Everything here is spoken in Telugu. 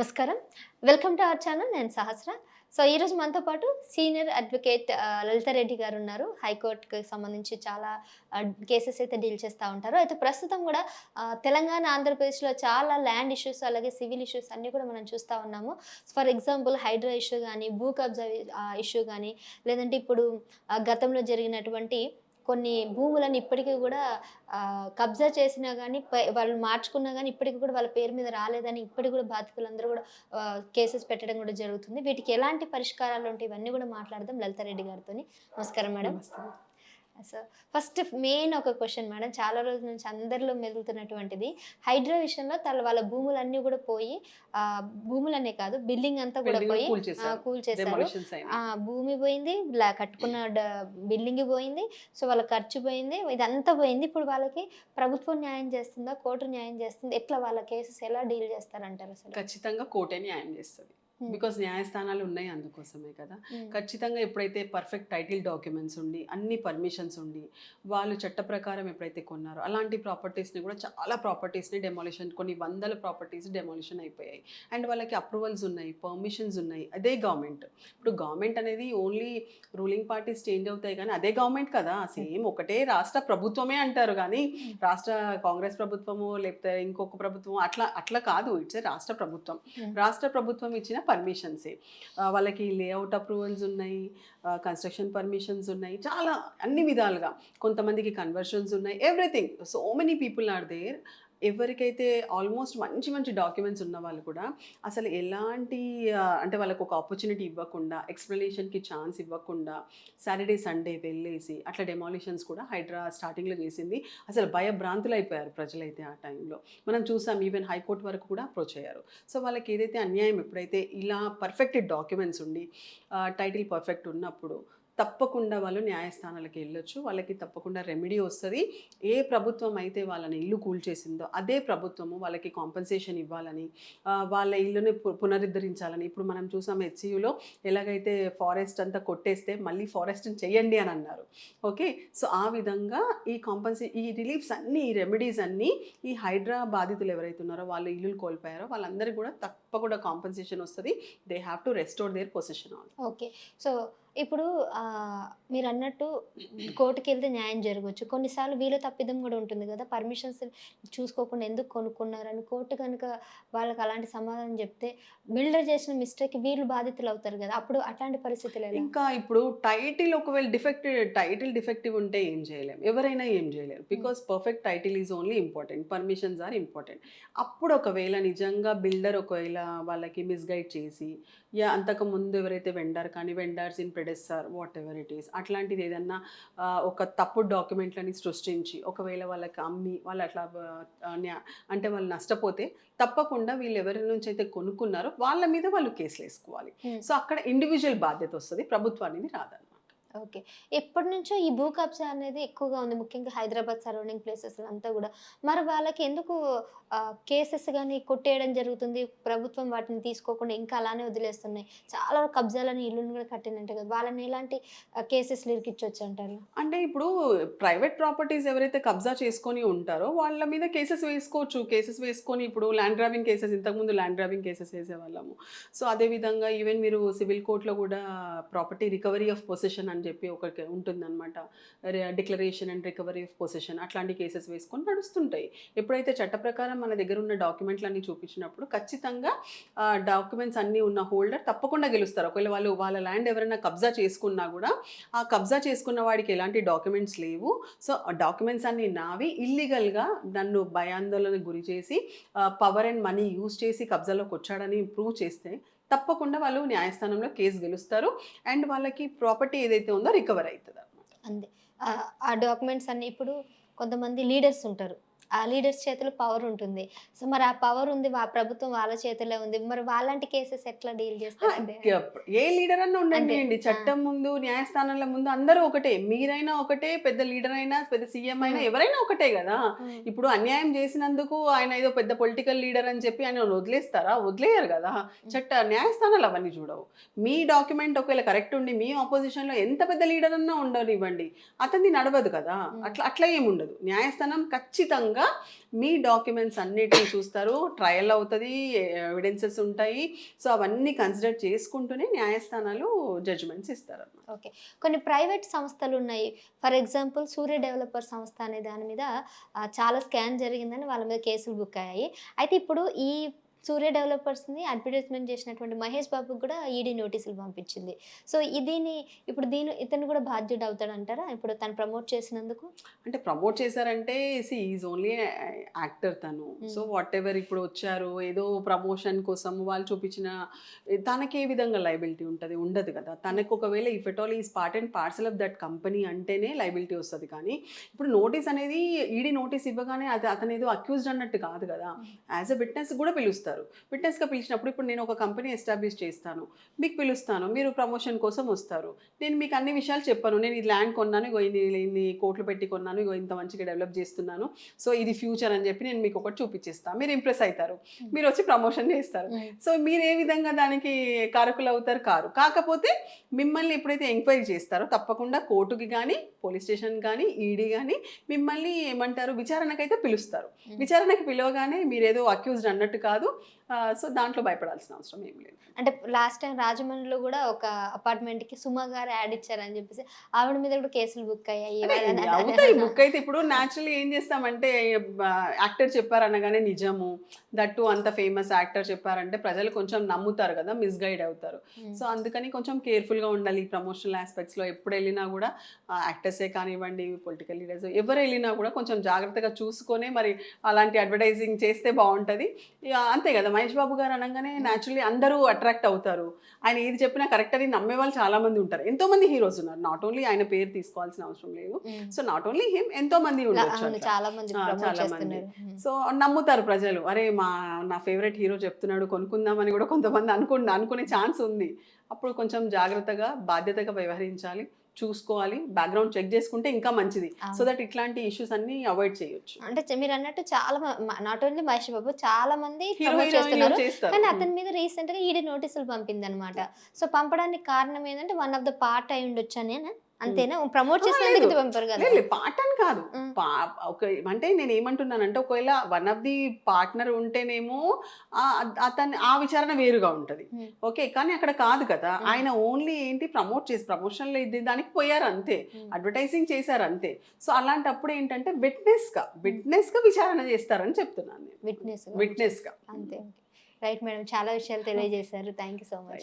నమస్కారం. వెల్కమ్ టు అవర్ ఛానల్ నేను సహస్ర. సో ఈరోజు మనతో పాటు సీనియర్ అడ్వకేట్ లలితారెడ్డి లలిత రెడ్డి గారు ఉన్నారు. హైకోర్టుకి సంబంధించి చాలా కేసెస్ అయితే డీల్ చేస్తూ ఉంటారు. అయితే ప్రస్తుతం కూడా తెలంగాణ ఆంధ్రప్రదేశ్లో చాలా ల్యాండ్ ఇష్యూస్ అలాగే సివిల్ ఇష్యూస్ అన్నీ కూడా మనం చూస్తూ ఉన్నాము. ఫర్ ఎగ్జాంపుల్ హైడ్రా ఇష్యూ కానీ భూ కబ్జా ఇష్యూ కానీ లేదంటే ఇప్పుడు గతంలో జరిగినటువంటి కొన్ని భూములను ఇప్పటికీ కూడా కబ్జా చేసినా కానీ వాళ్ళు మార్చుకున్నా కానీ ఇప్పటికి కూడా వాళ్ళ పేరు మీద రాలేదని ఇప్పటికి కూడా బాధితులందరూ కూడా కేసెస్ పెట్టడం కూడా జరుగుతుంది. వీటికి ఎలాంటి పరిష్కారాలు ఉంటాయి ఇవన్నీ కూడా మాట్లాడదాం లలిత రెడ్డి గారితో నమస్కారం మేడం. సో ఫస్ట్ మెయిన్ ఒక క్వశ్చన్ మేడం చాలా రోజుల నుంచి అందరిలో మెదులుతున్నటువంటిది. హైడ్రా విషయంలో తన వాళ్ళ భూములన్నీ కూడా పోయి ఆ, భూములనే కాదు బిల్డింగ్ అంతా కూడా పోయి కూల్ చేశారు. ఆ భూమి పోయింది కట్టుకున్న బిల్డింగ్ పోయింది. సో వాళ్ళ ఖర్చు పోయింది ఇదంతా పోయింది. ఇప్పుడు వాళ్ళకి ప్రభుత్వం న్యాయం చేస్తుందా కోర్టు న్యాయం చేస్తుంది? ఎట్లా వాళ్ళ కేసెస్ ఎలా డీల్ చేస్తారంటారు అసలు? ఖచ్చితంగా కోర్టే న్యాయం చేస్తుంది. బికాస్ న్యాయస్థానాలు ఉన్నాయి అందుకోసమే కదా. ఉమ్, ఖచ్చితంగా ఎప్పుడైతే పర్ఫెక్ట్ టైటిల్ డాక్యుమెంట్స్ ఉండి అన్ని పర్మిషన్స్ ఉండి వాళ్ళు చట్ట ప్రకారం ఎప్పుడైతే కొన్నారో అలాంటి ప్రాపర్టీస్ని కూడా చాలా ప్రాపర్టీస్ని డెమాలిషన్ కొన్ని వందల ప్రాపర్టీస్ డెమాలిషన్ అయిపోయాయి. అండ్ వాళ్ళకి అప్రూవల్స్ ఉన్నాయి పర్మిషన్స్ ఉన్నాయి అదే గవర్నమెంట్ ఇప్పుడు గవర్నమెంట్ అనేది ఓన్లీ రూలింగ్ పార్టీస్ చేంజ్ అవుతాయి కానీ అదే గవర్నమెంట్ కదా. సేమ్ ఒకటే రాష్ట్ర ప్రభుత్వమే అంటారు కానీ రాష్ట్ర కాంగ్రెస్ ప్రభుత్వము లేకపోతే ఇంకొక ప్రభుత్వం అట్లా అట్లా కాదు. ఇట్స్ రాష్ట్ర ప్రభుత్వం. Hmm. రాష్ట్ర ప్రభుత్వం ఇచ్చిన పర్మిషన్సే. వాళ్ళకి లేఅవుట్ అప్రూవల్స్ ఉన్నాయి కన్స్ట్రక్షన్ పర్మిషన్స్ ఉన్నాయి చాలా అన్ని విధాలుగా. కొంతమందికి కన్వర్షన్స్ ఉన్నాయి everything. So many people are there ఎవరికైతే ఆల్మోస్ట్ మంచి మంచి డాక్యుమెంట్స్ ఉన్న వాళ్ళు కూడా అసలు ఎలాంటి అంటే వాళ్ళకు ఒక ఆపర్చునిటీ ఇవ్వకుండా ఎక్స్ప్లెనేషన్కి ఛాన్స్ ఇవ్వకుండా సాటర్డే సండే వెళ్ళేసి అట్లా డెమాలిషన్స్ కూడా హైడ్రా స్టార్టింగ్లో చేసింది. అసలు భయభ్రాంతులు అయిపోయారు ప్రజలైతే ఆ టైంలో మనం చూసాం ఈవెన్ హైకోర్టు వరకు కూడా అప్రోచ్ అయ్యారు. సో వాళ్ళకి ఏదైతే అన్యాయం ఎప్పుడైతే ఇలా పర్ఫెక్ట్ డాక్యుమెంట్స్ ఉండి టైటిల్ పర్ఫెక్ట్ ఉన్నప్పుడు తప్పకుండా వాళ్ళు న్యాయస్థానాలకు వెళ్ళొచ్చు. వాళ్ళకి తప్పకుండా రెమెడీ వస్తుంది. ఏ ప్రభుత్వం అయితే వాళ్ళని ఇల్లు కూల్చేసిందో అదే ప్రభుత్వము వాళ్ళకి కాంపెన్సేషన్ ఇవ్వాలని వాళ్ళ ఇల్లుని పునరుద్ధరించాలని. ఇప్పుడు మనం చూసాం హెచ్సియులో ఎలాగైతే ఫారెస్ట్ అంతా కొట్టేస్తే మళ్ళీ ఫారెస్ట్ని చేయండి అని అన్నారు. ఓకే? సో ఆ విధంగా ఈ కాంపన్సే ఈ రిలీఫ్స్ అన్నీ ఈ రెమెడీస్ అన్నీ ఈ హైడ్రా బాధితులు ఎవరైతే ఉన్నారో వాళ్ళు ఇల్లులు కోల్పోయారో వాళ్ళందరికీ కూడా తప్పకుండా కాంపన్సేషన్ వస్తుంది. They have to restore their position all okay so ఇప్పుడు మీరు అన్నట్టు కోర్టుకి వెళ్తే న్యాయం జరగవచ్చు కొన్నిసార్లు వీళ్ళ తప్పిదం కూడా ఉంటుంది కదా. పర్మిషన్స్ చూసుకోకుండా ఎందుకు కొనుక్కున్నారని కోర్టు కనుక వాళ్ళకి అలాంటి సమాధానం చెప్తే బిల్డర్ చేసిన మిస్టేక్ వీళ్ళు బాధితులు అవుతారు కదా. అప్పుడు అట్లాంటి పరిస్థితులు ఇంకా ఇప్పుడు టైటిల్ ఒకవేళ డిఫెక్ట్ టైటిల్ డిఫెక్టివ్ ఉంటే ఏం చేయలేం. ఎవరైనా ఏం చేయలేరు. Because perfect title is only important. Permissions are important. అప్పుడు ఒకవేళ నిజంగా బిల్డర్ ఒకవేళ వాళ్ళకి మిస్గైడ్ చేసి యా అంతకు ముందు ఎవరైతే వెండర్ కానీ vendors in predecessor whatever it is అట్లాంటిది ఏదన్నా ఒక తప్పుడు డాక్యుమెంట్లని సృష్టించి ఒకవేళ వాళ్ళకి అమ్మి వాళ్ళు అట్లా అంటే వాళ్ళు నష్టపోతే తప్పకుండా వీళ్ళు ఎవరి నుంచి అయితే కొనుక్కున్నారో వాళ్ళ మీద వాళ్ళు కేసులు వేసుకోవాలి Hmm. సో అక్కడ ఇండివిజువల్ బాధ్యత వస్తుంది ప్రభుత్వానికి రాదన్నమాట ఓకే. ఎప్పటి నుంచో ఈ భూ కబ్జా అనేది ఎక్కువగా ఉంది. ముఖ్యంగా హైదరాబాద్ సరౌండింగ్ ప్లేసెస్ అంతా కూడా. మరి వాళ్ళకి ఎందుకు కేసెస్ కానీ కొట్టేయడం జరుగుతుంది? ప్రభుత్వం వాటిని తీసుకోకుండా ఇంకా అలానే వదిలేస్తున్నాయి. చాలా కబ్జాలని ఇల్లుని కూడా కట్టినట్టు కదా. వాళ్ళని ఎలాంటి కేసెస్ లిరికిచ్చొచ్చు అంటారు? అంటే ఇప్పుడు ప్రైవేట్ ప్రాపర్టీస్ ఎవరైతే కబ్జా చేసుకొని ఉంటారో వాళ్ళ మీద కేసెస్ వేసుకోవచ్చు. కేసెస్ వేసుకొని ఇప్పుడు ల్యాండ్ గ్రాబింగ్ కేసెస్ ఇంతకుముందు ల్యాండ్ గ్రాబింగ్ కేసెస్ వేసేవాళ్ళము. సో అదేవిధంగా ఈవెన్ మీరు సివిల్ కోర్టులో కూడా ప్రాపర్టీ రికవరీ ఆఫ్ పొజిషన్ అని చెప్పి ఒకరికి ఉంటుందన్నమాట. Declaration and recovery of position అట్లాంటి కేసెస్ వేసుకొని నడుస్తుంటాయి. ఎప్పుడైతే చట్ట ప్రకారం మన దగ్గర ఉన్న డాక్యుమెంట్లన్నీ చూపించినప్పుడు ఖచ్చితంగా డాక్యుమెంట్స్ అన్నీ ఉన్న హోల్డర్ తప్పకుండా గెలుస్తారు. ఒకవేళ వాళ్ళు వాళ్ళ ల్యాండ్ ఎవరైనా కబ్జా చేసుకున్నా కూడా ఆ కబ్జా చేసుకున్న వాడికి ఎలాంటి డాక్యుమెంట్స్ లేవు. సో డాక్యుమెంట్స్ అన్ని నావి ఇల్లీగల్గా నన్ను భయాందోళనకు గురి చేసి పవర్ అండ్ మనీ యూజ్ చేసి కబ్జాలోకి వచ్చాడని ప్రూవ్ చేస్తే తప్పకుండా వాళ్ళు న్యాయస్థానంలో కేసు గెలుస్తారు. అండ్ వాళ్ళకి ప్రాపర్టీ ఏదైతే ఉందో రికవర్ అవుతుంది అనమాట అంతే. ఆ- ఆ డాక్యుమెంట్స్ అన్ని ఇప్పుడు కొంతమంది లీడర్స్ ఉంటారు. ఆ లీడర్స్ చేతిలో పవర్ ఉంటుంది. సో మరి ఆ పవర్ ఉంది ఆ ప్రభుత్వం వాళ్ళ చేతిలో ఉంది. మరి వాళ్ళంటి కేసెస్ ఎట్లా డీల్ చేస్తారంటే ఏ లీడర్ అన్నా ఉండండి అండి. చట్టం ముందు న్యాయస్థానాల ముందు అందరూ ఒకటే. మీరైనా ఒకటే పెద్ద లీడర్ అయినా పెద్ద సీఎం అయినా. ఎవరైనా ఒకటే కదా. ఇప్పుడు అన్యాయం చేసినందుకు ఆయన ఏదో పెద్ద పొలిటికల్ లీడర్ అని చెప్పి ఆయన వదిలేస్తారా? వదిలేయరు కదా. చట్ట న్యాయస్థానాలు అవన్నీ చూడవు. మీ డాక్యుమెంట్ ఒకవేళ కరెక్ట్ ఉండి మీ opposition లో ఎంత పెద్ద లీడర్ అన్నా ఉండనివ్వండి. అతన్ని నడవదు కదా. అట్లా అట్లా ఏమి ఉండదు న్యాయస్థానం ఖచ్చితంగా లాగా మీ డాక్యుమెంట్స్ అన్నిటిని చూస్తారు. ట్రయల్ అవుతుంది ఎవిడెన్సెస్ ఉంటాయి. సో అవన్నీ కన్సిడర్ చేసుకుంటూనే న్యాయస్థానాలు జడ్జిమెంట్స్ ఇస్తారు ఓకే. కొన్ని ప్రైవేట్ సంస్థలు ఉన్నాయి. ఫర్ ఎగ్జాంపుల్ సూర్య డెవలపర్ సంస్థ అనే దాని మీద చాలా స్కాన్ జరిగిందని వాళ్ళ మీద కేసులు బుక్ అయ్యాయి. అయితే ఇప్పుడు ఈ సూర్య డెవలపర్స్ని అడ్వర్టైజ్మెంట్ చేసినటువంటి మహేష్ బాబుకి కూడా ఈడీ నోటీసులు పంపించింది. సో దీని ఇప్పుడు దీని ఇతను కూడా బాధ్యుడు అవుతాడు అంటారా ఇప్పుడు తను ప్రమోట్ చేసినందుకు? అంటే ప్రమోట్ చేశారంటే సి ఈజ్ ఓన్లీ యాక్టర్ తను. సో వాట్ ఎవర్ ఇప్పుడు వచ్చారు ఏదో ప్రమోషన్ కోసం వాళ్ళు చూపించిన తనకి ఏ విధంగా లైబిలిటీ ఉంటుంది? ఉండదు కదా. తనకు ఒకవేళ if at all is part and parcel of that company అంటేనే లైబిలిటీ వస్తుంది. కానీ ఇప్పుడు నోటీస్ అనేది ఈడీ నోటీస్ ఇవ్వగానే అది అతను ఏదో అక్యూజ్డ్ అన్నట్టు కాదు కదా. యాజ్ అ విట్నెస్ కూడా పిలుస్తారు. విట్నెస్గా పిలిచినప్పుడు ఇప్పుడు నేను ఒక కంపెనీ ఎస్టాబ్లిష్ చేస్తాను. మీకు పిలుస్తాను. మీరు ప్రమోషన్ కోసం వస్తారు. నేను మీకు అన్ని విషయాలు చెప్పాను. నేను ఈ ల్యాండ్ కొన్నాను ఇగో ఇన్ని ఇన్ని కోట్లు పెట్టి కొన్నాను ఇగో ఇంత మంచిగా డెవలప్ చేస్తున్నాను. సో ఇది ఫ్యూచర్ అని చెప్పి నేను మీకు ఒకటి చూపించేస్తాను మీరు ఇంప్రెస్ అవుతారు. మీరు వచ్చి ప్రమోషన్ చేస్తారు. సో మీరు ఏ విధంగా దానికి కారకులు అవుతారు? కారు. కాకపోతే మిమ్మల్ని ఎప్పుడైతే ఎంక్వైరీ చేస్తారో తప్పకుండా కోర్టుకి కానీ పోలీస్ స్టేషన్ కానీ ఈడీ కానీ మిమ్మల్ని ఏమంటారు? విచారణకైతే పిలుస్తారు. విచారణకి పిలవగానే మీరు ఏదో అక్యూజ్డ్ అన్నట్టు కాదు. సో దాంట్లో భయపడాల్సిన అవసరం ఏం లేదు. అంటే లాస్ట్ టైం రాజమండ్రిలో కూడా ఒక అపార్ట్మెంట్కి సుమ గారు యాడ్ ఇచ్చారని చెప్పేసి ఆవిడ మీద కూడా కేసులు బుక్ అయ్యాయి. అవుతాయి బుక్ అయితే ఇప్పుడు న్యాచురల్లీ ఏం చేస్తామంటే యాక్టర్ చెప్పారనగానే నిజము దట్టు అంత ఫేమస్ యాక్టర్ చెప్పారంటే ప్రజలు కొంచెం నమ్ముతారు కదా మిస్గైడ్ అవుతారు. ఉమ్. సో అందుకని కొంచెం కేర్ఫుల్గా ఉండాలి ఈ ప్రమోషనల్ ఆస్పెక్ట్స్లో ఎప్పుడు వెళ్ళినా కూడా యాక్టర్సే కానివ్వండి పొలిటికల్ లీడర్స్ ఎవరు వెళ్ళినా కూడా కొంచెం జాగ్రత్తగా చూసుకొనే మరి అలాంటి అడ్వర్టైజింగ్ చేస్తే బాగుంటుంది. ఇక అంతే కదా మహేష్ బాబు గారు అనగానే న్యాచురల్లీ అందరూ అట్రాక్ట్ అవుతారు. ఆయన ఏది చెప్పినా కరెక్ట్ అని నమ్మే వాళ్ళు చాలా మంది ఉంటారు. ఎంతో మంది హీరోస్ ఉన్నారు. నాట్ ఓన్లీ ఆయన పేరు తీసుకోవాల్సిన అవసరం లేదు. సో నాట్ ఓన్లీ హిమ్ ఎంతో మంది ఉండొచ్చు. చాలా మంది. సో నమ్ముతారు ప్రజలు. అరే మా నా ఫేవరెట్ హీరో చెప్తున్నాడు కొనుక్కుందామని కూడా కొంతమంది అనుకు అనుకునే ఛాన్స్ ఉంది. అప్పుడు కొంచెం జాగ్రత్తగా బాధ్యతగా వ్యవహరించాలి. చూసుకోవాలి బ్యాక్గ్రౌండ్ చెక్ చేసుకుంటే ఇంకా మంచిది. సో దట్ ఇట్లాంటి ఇష్యూస్ అన్ని అవాయిడ్ చేయొచ్చు. అంటే మీరు అన్నట్టు చాలా నాట్ ఓన్లీ మహేష్ బాబు చాలా మంది చేస్తున్నారు. కానీ అతని మీద రీసెంట్గా ఈడీ నోటీసులు పంపింది అనమాట సో పంపడానికి కారణం ఏంటంటే వన్ ఆఫ్ ద పార్ట్ అయి ఉండొచ్చు అని అంతేనా ప్రమోట్. ఇది పంపారు కదా? లేదు పార్ట్ అని కాదు. ఒక అంటే నేను ఏమంటున్నానంటే ఒకవేళ వన్ ఆఫ్ ది పార్ట్నర్ ఉంటేనేమో ఆ- అతని ఆ విచారణ వేరుగా ఉంటది. ఓకే కానీ అక్కడ కాదు కదా. ఆయన ఓన్లీ ఏంటి ప్రమోట్ చేసి ప్రమోషన్లో ఇది దానికి పోయారు అంతే. అడ్వర్టైజింగ్ చేశారు అంతే. సో అలాంటప్పుడు ఏంటంటే విట్నెస్గా విట్నెస్గా విచారణ చేస్తారని చెప్తున్నాను నేను. విట్నెస్ విట్నెస్గా అంతే. రైట్ మేడం చాలా విషయాలు తెలియజేశారు. Thank you so much